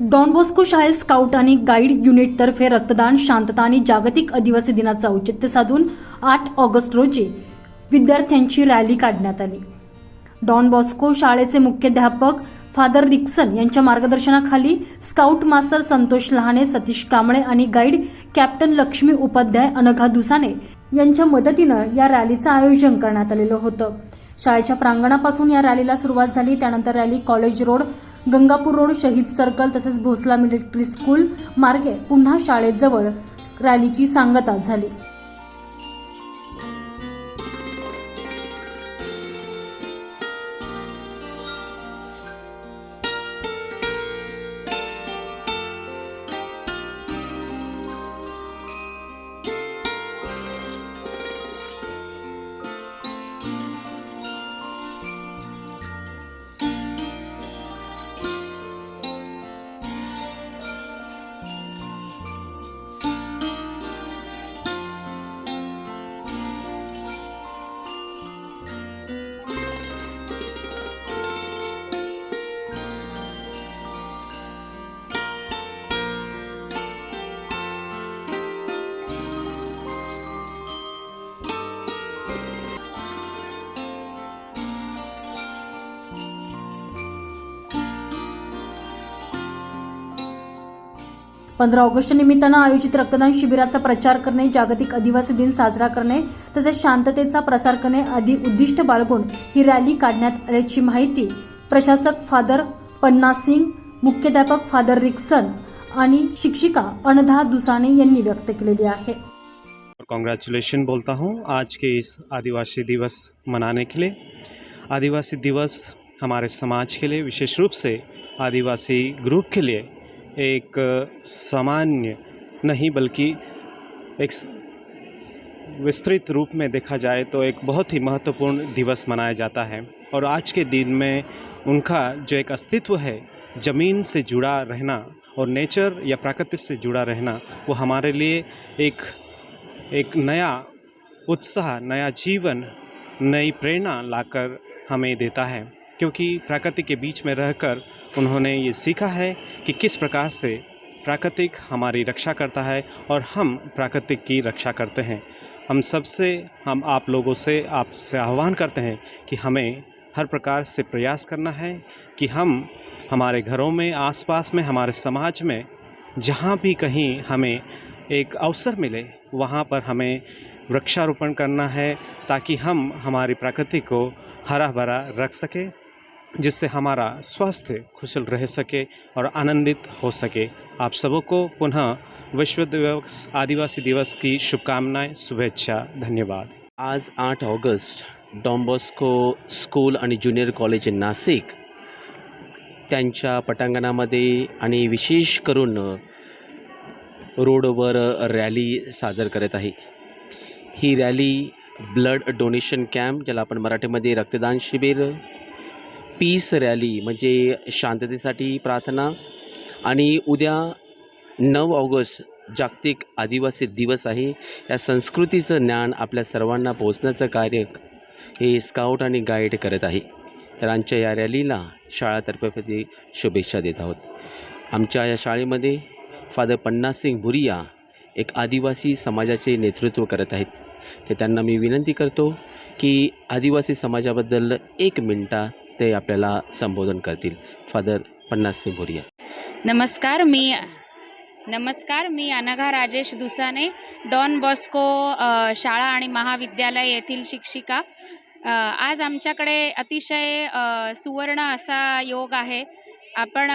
Don Bosco शाळेत scout आणि guide युनिटतर्फे रक्तदान शांतता आणि जागतिक आदिवासी दिनाचं औचित्य साधून आठ ऑगस्ट रोजी विद्यार्थ्यांची रॅली काढण्यात आली. डॉन बॉस्को शाळेचे मुख्याध्यापक फादर रिक्सन यांच्या मार्गदर्शनाखाली स्काउट मास्टर संतोष लहाने सतीश कांबळे आणि गाईड कॅप्टन लक्ष्मी उपाध्याय अनघा दुसाने यांच्या मदतीनं या रॅलीचं आयोजन करण्यात आलेलं होतं. शाळेच्या प्रांगणापासून या रॅलीला सुरुवात झाली. त्यानंतर rally college road Gangapur road Shaheed circle तसेच भोसला मिलिटरी स्कूल मार्गे पुन्हा शाळेजवळ रॅलीची सांगता झाली. पंधरा ऑगस्ट निमित्तानं आयोजित रक्तदान शिबिराचा प्रचार करणे जागतिक आदिवासी दिन साजरा करणे तसेच शांततेचा प्रसार करणे आदी उद्दिष्ट बाळगून ही रॅली काढण्यात आल्याची माहिती प्रशासक फादर पन्ना सिंग मुख्याध्यापक फादर रिक्सन आणि शिक्षिका अनधा दुसाने यांनी व्यक्त केलेली आहे. और कॉन्ग्रेचुलेशन बोलता हूँ. आज के इस आदिवासी दिवस मनाने के लिए आदिवासी दिवस हमारे समाज के लिए विशेष रूप से आदिवासी ग्रुप के लिए एक सामान्य नहीं, बल्कि एक विस्तृत रूप में देखा जाए तो एक बहुत ही महत्वपूर्ण दिवस मनाया जाता है। और आज के दिन में उनका जो एक अस्तित्व है, ज़मीन से जुड़ा रहना और नेचर या प्राकृतिक से जुड़ा रहना, वो हमारे लिए एक एक नया उत्साह, नया जीवन, नई प्रेरणा लाकर हमें देता है। क्योंकि प्रकृति के बीच में रहकर उन्होंने ये सीखा है कि किस प्रकार से प्राकृतिक हमारी रक्षा करता है और हम प्राकृतिक की रक्षा करते हैं। हम सबसे, हम आप लोगों से, आपसे आह्वान करते हैं कि हमें हर प्रकार से प्रयास करना है कि हम हमारे घरों में, आसपास में, हमारे समाज में, जहाँ भी कहीं हमें एक अवसर मिले, वहाँ पर हमें वृक्षारोपण करना है ताकि हम हमारी प्रकृति को हरा भरा रख सके। जिससे हमारा स्वास्थ्य कुशल रह सके और आनंदित हो सके। आप सबों को पुनः विश्व दिवस आदिवासी दिवस की शुभकामनाएं शुभेच्छा धन्यवाद। आज आठ ऑगस्ट डॉम्बॉस्को स्कूल आणि ज्युनियर कॉलेज नाशिक त्यांच्या पटांगणामध्ये आणि विशेष करून रोडवर रॅली साजर करत आहे. ही रॅली ब्लड डोनेशन कॅम्प ज्याला आपण मराठीमध्ये रक्तदान शिबिर पीस रॅली म्हणजे शांततेसाठी प्रार्थना आणि उद्या नऊ ऑगस्ट जागतिक आदिवासी दिवस आहे. या संस्कृतीचं ज्ञान आपल्या सर्वांना पोचण्याचं कार्य हे स्काउट आणि गाईड करत आहे. तर आमच्या या रॅलीला शाळातर्फे शुभेच्छा देत आहोत. आमच्या या शाळेमध्ये फादर पन्नासिंग भुरिया एक आदिवासी समाजाचे नेतृत्व करत आहेत. ते त्यांना मी विनंती करतो की आदिवासी समाजाबद्दल एक मिनटा ते आपल्याला संबोधन करतील. फादर पन्नासिंग भोरिया. नमस्कार मी नमस्कार मी अनघा राजेश दुसाने डॉन बॉस्को शाळा आणि महाविद्यालय येथील शिक्षिका. आज आमच्याकडे अतिशय सुवर्ण असा योग आहे. आपण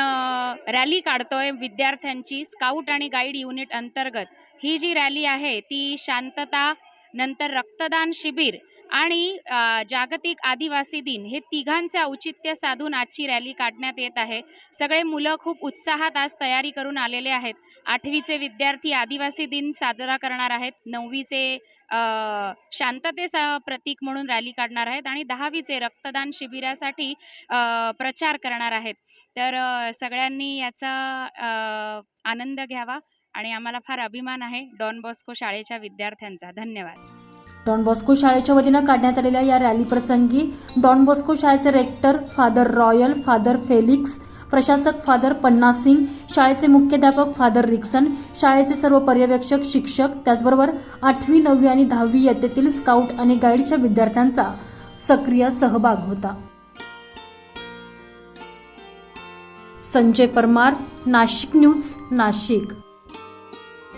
रॅली काढतोय विद्यार्थ्यांची स्काउट आणि गाईड युनिट अंतर्गत. ही जी रॅली आहे ती शांतता नंतर रक्तदान शिबिर आणि जागतिक आदिवासी दिन हे तिघांचे औचित्य साधून आजची रॅली काढण्यात येत आहे. सगळे मुलं खूप उत्साहात आज तयारी करून आलेले आहेत. आठवीचे विद्यार्थी आदिवासी दिन साजरा करणार आहेत. नववीचे अ, शांततेचा प्रतीक म्हणून रॅली काढणार आहेत आणि दहावीचे रक्तदान शिबिरासाठी प्रचार करणार आहेत. तर सगळ्यांनी याचा आनंद घ्यावा आणि आम्हाला फार अभिमान आहे डॉन बॉस्को शाळेच्या विद्यार्थ्यांचा. धन्यवाद. डॉन बॉस्को शाळेच्या वतीनं काढण्यात आलेल्या या रॅली प्रसंगी डॉन बॉस्को शाळेचे rector father Royal father Felix प्रशासक फादर पन्ना सिंग शाळेचे मुख्याध्यापक फादर रिक्सन शाळेचे सर्व पर्यवेक्षक शिक्षक त्याचबरोबर आठवी नववी आणि दहावी इयत्तेतील स्काउट आणि गाईडच्या विद्यार्थ्यांचा सक्रिय सहभाग होता. संजय परमार नाशिक न्यूज नाशिक.